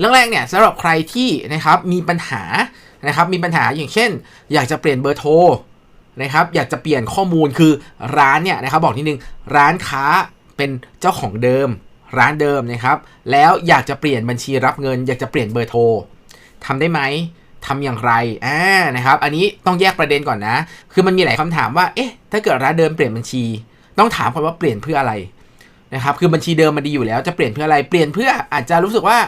เรื่องแรกเนี่ยสำหรับใครที่นะครับมีปัญหานะครับมีปัญหาอย่างเช่น อยากจะเปลี่ยนเบอร์โทรนะครับอยากจะเปลี่ยนข้อมูลคือร้านเนี่ยนะครับบอกนิดนึงร้านค้าเป็นเจ้าของเดิม ร้านเดิมนะครับ แล้วอยากจะเปลี่ยนบัญชีรับเงิน อยากจะเปลี่ยนเบอร์โทรทำได้ไหมทำอย่างไรอ่านะครับ อันนี้ต้องแยกประเด็นก่อนนะ คือมันมีหลายคำถามว่าเอ๊ะถ้าเกิดร้านเดิมเปลี่ยนบัญชี ต้องถามก่อนว่าเปลี่ยนเพื่ออะไรนะครับคือบัญชีเดิมมันดีอยู่แล้วจะเปลี่ยนเพื่ออะไรเปลี่ยนเพื่ออาจจะรู้สึกว่า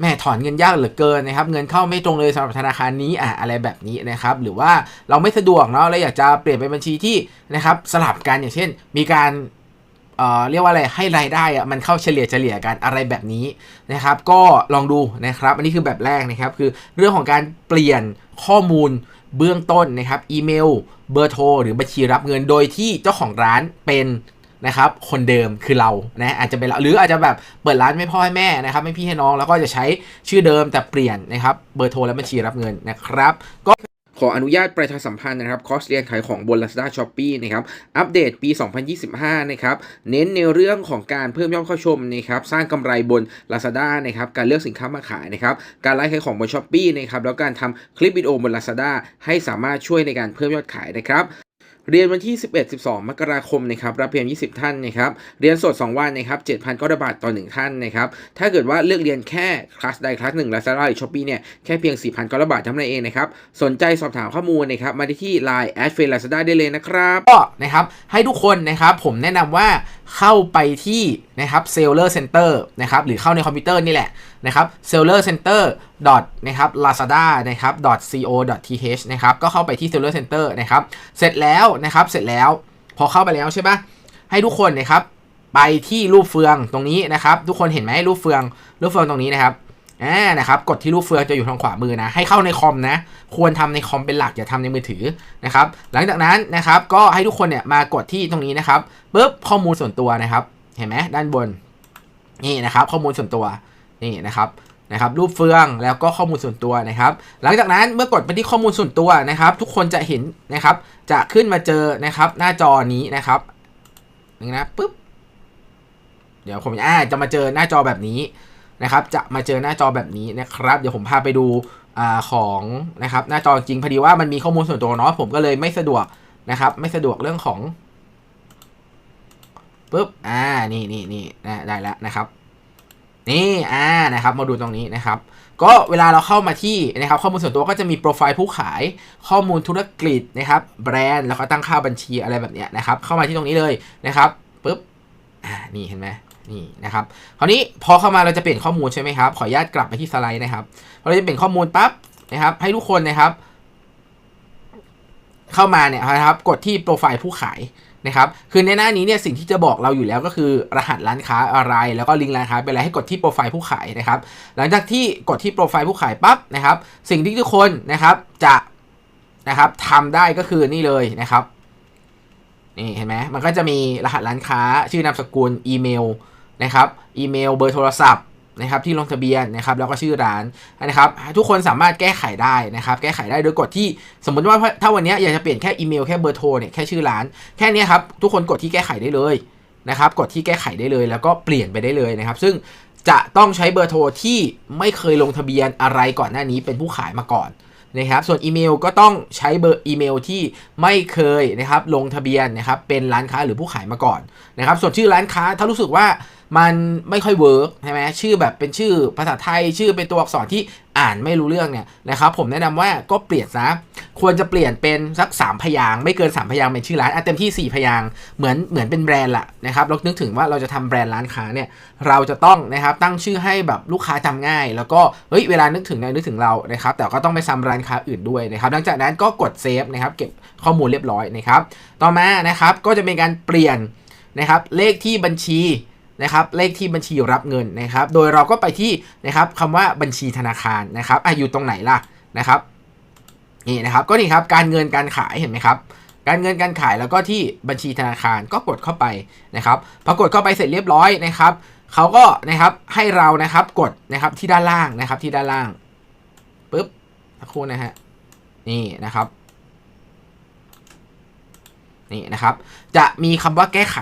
แม่ถอนเงินยากเหลือเกินนะครับ เงินเข้าไม่ตรงเลยสำหรับธนาคารนี้อะอะไรแบบนี้นะครับ หรือว่าเราไม่สะดวกเนาะเราอยากจะเปลี่ยนเป็นบัญชีที่นะครับสลับกันอย่างเช่น มีการเอ่อเรียกว่าอะไรให้รายได้อะมันเข้าเฉลี่ยเฉลี่ยกันอะไรแบบนี้นะครับ ก็ลองดูนะครับ อันนี้คือแบบแรกนะครับ คือเรื่องของการเปลี่ยนข้อมูลเบื้องต้นนะครับ อีเมล เบอร์โทรหรือบัญชีรับเงินโดยที่เจ้าของร้านเป็น นะครับคนเดิมคือเรานะอาจจะเป็นเราหรืออาจจะแบบเปิดร้านไม่พ่อให้แม่นะครับไม่พี่ให้น้องแล้วก็จะใช้ชื่อเดิมแต่เปลี่ยนนะครับเบอร์โทรและบัญชีรับเงินนะครับก็ขออนุญาตประชาสัมพันธ์นะครับคอร์สเรียนขายของบน Lazada Shopee นะครับ อัปเดตปี 2025 นะครับ เน้นในเรื่องของการเพิ่มยอดเข้าชมนะครับ สร้างกำไรบน Lazada นะครับ การเลือกสินค้ามาขายนะครับ การไลฟ์ขายของบน Shopee นะครับ แล้วการทำคลิปวิดีโอบน Lazada ให้สามารถช่วยในการเพิ่มยอดขายนะครับ เรียนวันที่ 11-12 มกราคมนะครับรับเพียง 20 ท่านนะครับเรียนสด 2 วันนะครับ 7,000 ก็บาทต่อ 1 ท่านนะครับถ้าเกิดว่าเลือกเรียนแค่คลาสใดคลาสหนึ่ง Lazada หรือช้อปปี้เนี่ยแค่เพียง 4,000 ก็บาทเท่านั้นเองนะครับสนใจสอบถามข้อมูลนะครับมาที่ Line แอดเฟร Lazada ได้เลยนะครับก็นะครับให้ทุกคนนะครับผมแนะนำว่า เข้าไปที่นะครับ Seller Center นะครับหรือเข้าในคอมพิวเตอร์นี่แหละนะครับ Seller Center นะครับ lazada นะครับ co th นะครับก็เข้าไปที่ Seller Center นะครับเสร็จแล้วนะครับเสร็จแล้วพอเข้าไปแล้วใช่ปะให้ทุกคนนะครับไปที่รูปเฟืองตรงนี้นะครับ ทุกคนเห็นไหมรูปเฟืองรูปเฟืองตรงนี้นะครับ อ่านะครับกดที่รูปเฟืองจะอยู่ทางขวามือนะ ให้เข้าในคอมนะ ควรทำในคอมเป็นหลักอย่าทำในมือถือนะครับ หลังจากนั้นนะครับก็ให้ทุกคนเนี่ยมากดที่ตรงนี้นะครับปุ๊บข้อมูลส่วนตัวนะครับ เห็นไหมด้านบนนี่นะครับ ข้อมูลส่วนตัวนี่นะครับนะครับรูปเฟืองแล้วก็ข้อมูลส่วนตัวนะครับ หลังจากนั้นเมื่อกดไปที่ข้อมูลส่วนตัวนะครับ ทุกคนจะเห็นนะครับ จะขึ้นมาเจอนะครับ หน้าจอนี้นะครับนี่นะปุ๊บเดี๋ยวผมอ่าจะมาเจอหน้าจอแบบนี้ นะครับจะมาเจอหน้าจอแบบนี้นะครับ เดี๋ยวผมพาไปดูอของนะครับหน้าจอจริงพอดีว่ามันมีข้อมูลส่วนตัวเนาะผมก็เลยไม่สะดวกนะครับ ไม่สะดวกเรื่องของปุ๊บอ่านี่นี่นี่นะได้แล้วนะครับ นี่อ่านะครับ มาดูตรงนี้นะครับ ก็เวลาเราเข้ามาที่นะครับ ข้อมูลส่วนตัวก็จะมีโปรไฟล์ผู้ขายข้อมูลธุรกิจนะครับ แบรนด์แล้วก็ตั้งค่าบัญชีอะไรแบบเนี้ยนะครับ เข้ามาที่ตรงนี้เลยนะครับปุ๊บอ่านี่เห็นไหม นี่นะครับคราวนี้พอเข้ามาเราจะเปลี่ยนข้อมูลใช่ไหมครับขออนุญาตกลับไปที่สไลด์นะครับพอเราจะเปลี่ยนข้อมูลปั๊บนะครับ ให้ทุกคนนะครับ เข้ามาเนี่ยนะครับ กดที่โปรไฟล์ผู้ขายนะครับคือในหน้านี้เนี่ยสิ่งที่จะบอกเราอยู่แล้วก็คือรหัสร้านค้าอะไร แล้วก็ลิงก์ร้านค้าเป็นอะไรให้กดที่โปรไฟล์ผู้ขายนะครับ หลังจากที่กดที่โปรไฟล์ผู้ขายปั๊บนะครับ สิ่งที่ทุกคนนะครับจะนะครับทำได้ก็คือนี่เลยนะครับนี่เห็นไหมมันก็จะมีรหัสร้านค้าชื่อนามสกุลอีเมล นะครับอีเมลเบอร์โทรศัพท์นะครับที่ลงทะเบียนนะครับแล้วก็ชื่อร้านนะครับทุกคนสามารถแก้ไขได้นะครับแก้ไขได้โดยกดที่สมมติว่าถ้าวันนี้อยากจะเปลี่ยนแค่อีเมลแค่เบอร์โทรเนี่ยแค่ชื่อร้านแค่นี้ครับทุกคนกดที่แก้ไขได้เลยนะครับกดที่แก้ไขได้เลย แล้วก็เปลี่ยนไปได้เลยนะครับ ซึ่งจะต้องใช้เบอร์โทรที่ไม่เคยลงทะเบียนอะไรก่อนหน้านี้เป็นผู้ขายมาก่อนนะครับส่วนอีเมลก็ต้องใช้เบอร์อีเมลที่ไม่เคยนะครับลงทะเบียนนะครับเป็นร้านค้าหรือผู้ขายมาก่อนนะครับส่วนชื่อร้านค้าถ้ารู้สึกว่า มันไม่ค่อยเวิร์กใช่ไหมชื่อแบบเป็นชื่อภาษาไทยชื่อเป็นตัวอักษรที่อ่านไม่รู้เรื่องเนี่ยนะครับผมแนะนำว่าก็เปลี่ยนซะควรจะเปลี่ยนเป็นสัก 3 พยางไม่เกิน 3 พยางเป็นชื่อร้านเต็มที่ 4 พยางเหมือนเหมือนเป็นแบรนด์ละนะครับเรานึกถึงว่าเราจะทำแบรนด์ร้านค้าเนี่ยเราจะต้องนะครับตั้งชื่อให้แบบลูกค้าจำง่าย แล้วก็เฮ้ยเวลานึกถึงเนี่ยนึกถึงเรานะครับแต่ก็ต้องไปซ้ำร้านค้าอื่นด้วยนะครับหลังจากนั้นก็กดเซฟนะครับเก็บข้อมูลเรียบร้อยนะครับต่อมานะครับก็จะเป็นการเปลี่ยนนะครับเลขที่บัญชี นะครับเลขที่บัญชีรับเงินนะครับ โดยเราก็ไปที่นะครับคำว่าบัญชีธนาคารนะครับอะอยู่ตรงไหนล่ะนะครับนี่นะครับก็นี่ครับการเงินการขายเห็นไหมครับการเงินการขายแล้วก็ที่บัญชีธนาคารก็กดเข้าไปนะครับพอกดเข้าไปเสร็จเรียบร้อยนะครับเขาก็นะครับให้เรานะครับกดนะครับที่ด้านล่างนะครับที่ด้านล่างปุ๊บสักครู่นะฮะนี่นะครับนี่นะครับ จะมีคำว่าแก้ไข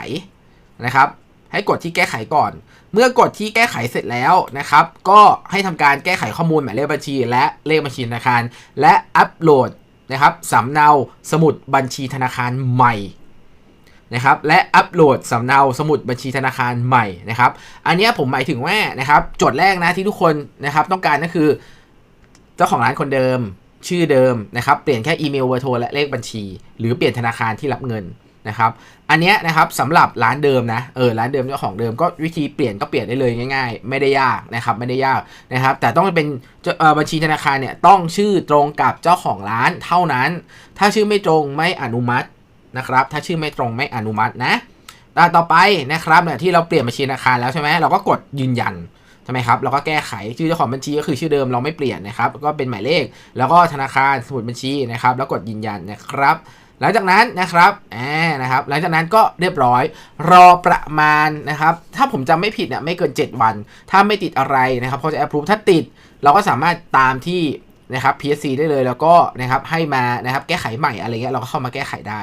นะครับ ให้กดที่แก้ไขก่อน เมื่อกดที่แก้ไขเสร็จแล้วนะครับ ก็ให้ทำการแก้ไขข้อมูลหมายเลขบัญชี และเลขบัญชีธนาคาร และอัปโหลดนะครับสำเนาสมุดบัญชีธนาคารใหม่นะครับและอัปโหลดสำเนาสมุดบัญชีธนาคารใหม่นะครับ อันนี้ผมหมายถึงว่านะครับโจทย์แรกนะที่ทุกคนนะครับต้องการก็คือเจ้าของร้านคนเดิมชื่อเดิมนะครับ เปลี่ยนแค่อีเมลเบอร์โทรและเลขบัญชี หรือเปลี่ยนธนาคารที่รับเงิน นะครับอันเนี้ยนะครับสำหรับร้านเดิมนะเออร้านเดิมเจ้าของเดิมก็วิธีเปลี่ยนก็เปลี่ยนได้เลยง่ายๆ ไม่ได้ยากนะครับไม่ได้ยากนะครับแต่ต้องเป็นบัญชีธนาคารเนี่ยต้องชื่อตรงกับเจ้าของร้านเท่านั้น ถ้าชื่อไม่ตรงไม่อนุมัตินะครับถ้าชื่อไม่ตรงไม่อนุมัตินะอ่าต่อไปนะครับเนี่ยที่เราเปลี่ยนบัญชีธนาคารแล้วใช่ไหมเราก็กดยืนยันใช่ไหมครับเราก็แก้ไขชื่อเจ้าของบัญชีก็คือชื่อเดิมเราไม่เปลี่ยนนะครับก็เป็นหมายเลข แล้วก็ธนาคารสมุดบัญชีนะครับแล้วกดยืนยันนะครับ หลังจากนั้นนะครับอ่านะครับ หลังจากนั้นก็เรียบร้อย รอประมาณนะครับ ถ้าผมจำไม่ผิดเนี่ยไม่เกิน 7 วัน ถ้าไม่ติดอะไรนะครับเขาจะ approve ถ้าติด เราก็สามารถตามที่นะครับ PSC ได้เลยแล้วก็นะครับให้มานะครับแก้ไขใหม่อะไรเงี้ยเราก็เข้ามาแก้ไขได้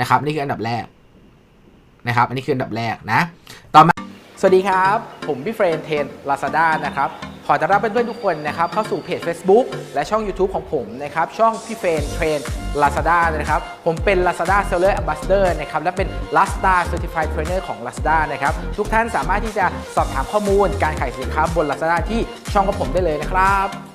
นะครับ นี่คืออันดับแรกนะครับ อันนี้คืออันดับแรกนะ ต่อมา สวัสดีครับ ผมพี่เฟรนเทน Lazada นะครับ ขอต้อนรับเพื่อนๆทุกคนนะครับเข้าสู่เพจ Facebook และช่อง YouTube ของผมนะครับช่องพี่เฟรนเทรน Lazada นะครับผมเป็น Lazada Seller Ambassador นะครับและเป็น Lazada Certified Trainer ของ Lazada นะครับทุกท่านสามารถที่จะสอบถามข้อมูลการขายสินค้าบน Lazada ที่ช่องของผมได้เลยนะครับ